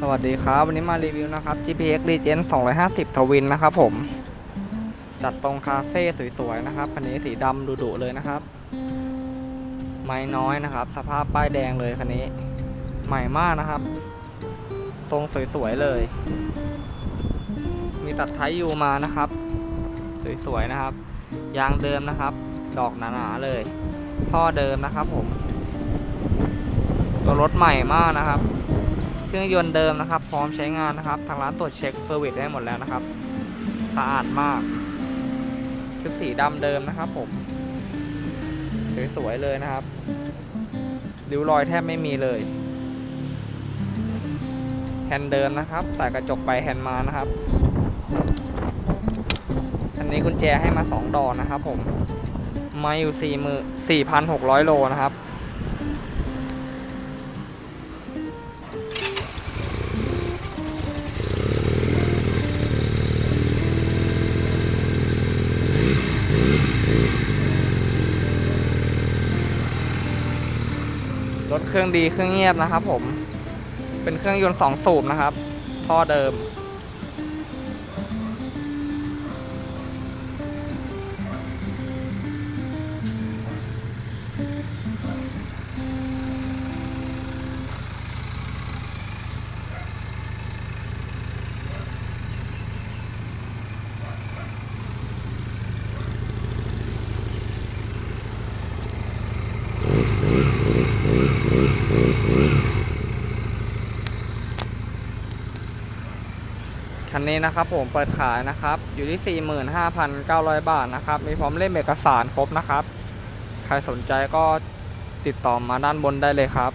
สวัสดีครับ วันนี้มารีวิวนะครับ GPX Regen 250 ทวินนะครับผม จัดตรงคาเฟ่สวยๆนะครับคันนี้สีดำดุๆเลยนะครับ ไม้น้อยนะครับ สภาพป้ายแดงเลยคันนี้ ใหม่มากนะครับ ทรงสวยๆเลย มีตัดท้ายยูมานะครับ สวยๆนะครับ ยางเดิมนะครับ ดอกหนาๆเลย ท่อเดิมนะครับผม ตัวรถใหม่มากนะครับ เครื่องยนต์เดิมนะครับ พร้อมใช้งานนะครับ ทางร้านตรวจเช็คเซอร์วิสได้หมดแล้วนะครับ สะอาดมาก ชุดสีดำเดิมนะครับผม สวยๆเลยนะครับริ้วรอยแทบไม่มีเลย แฮนด์เดิมนะครับใส่กระจกไปแฮนด์มานะครับ อันนี้กุญแจให้มา 2 ดอกนะครับผม มาอยู่4มือ4,600 โลนะครับ รถเครื่องดีเครื่องเงียบนะครับผม เป็นเครื่องยนต์สองสูบนะครับท่อเดิม คันนี้นะครับผมเปิดขายนะครับ อยู่ที่ 45,900 บาทนะครับ มีพร้อมเล่มเอกสารครบนะครับ ใครสนใจก็ติดต่อมาด้านบนได้เลยครับ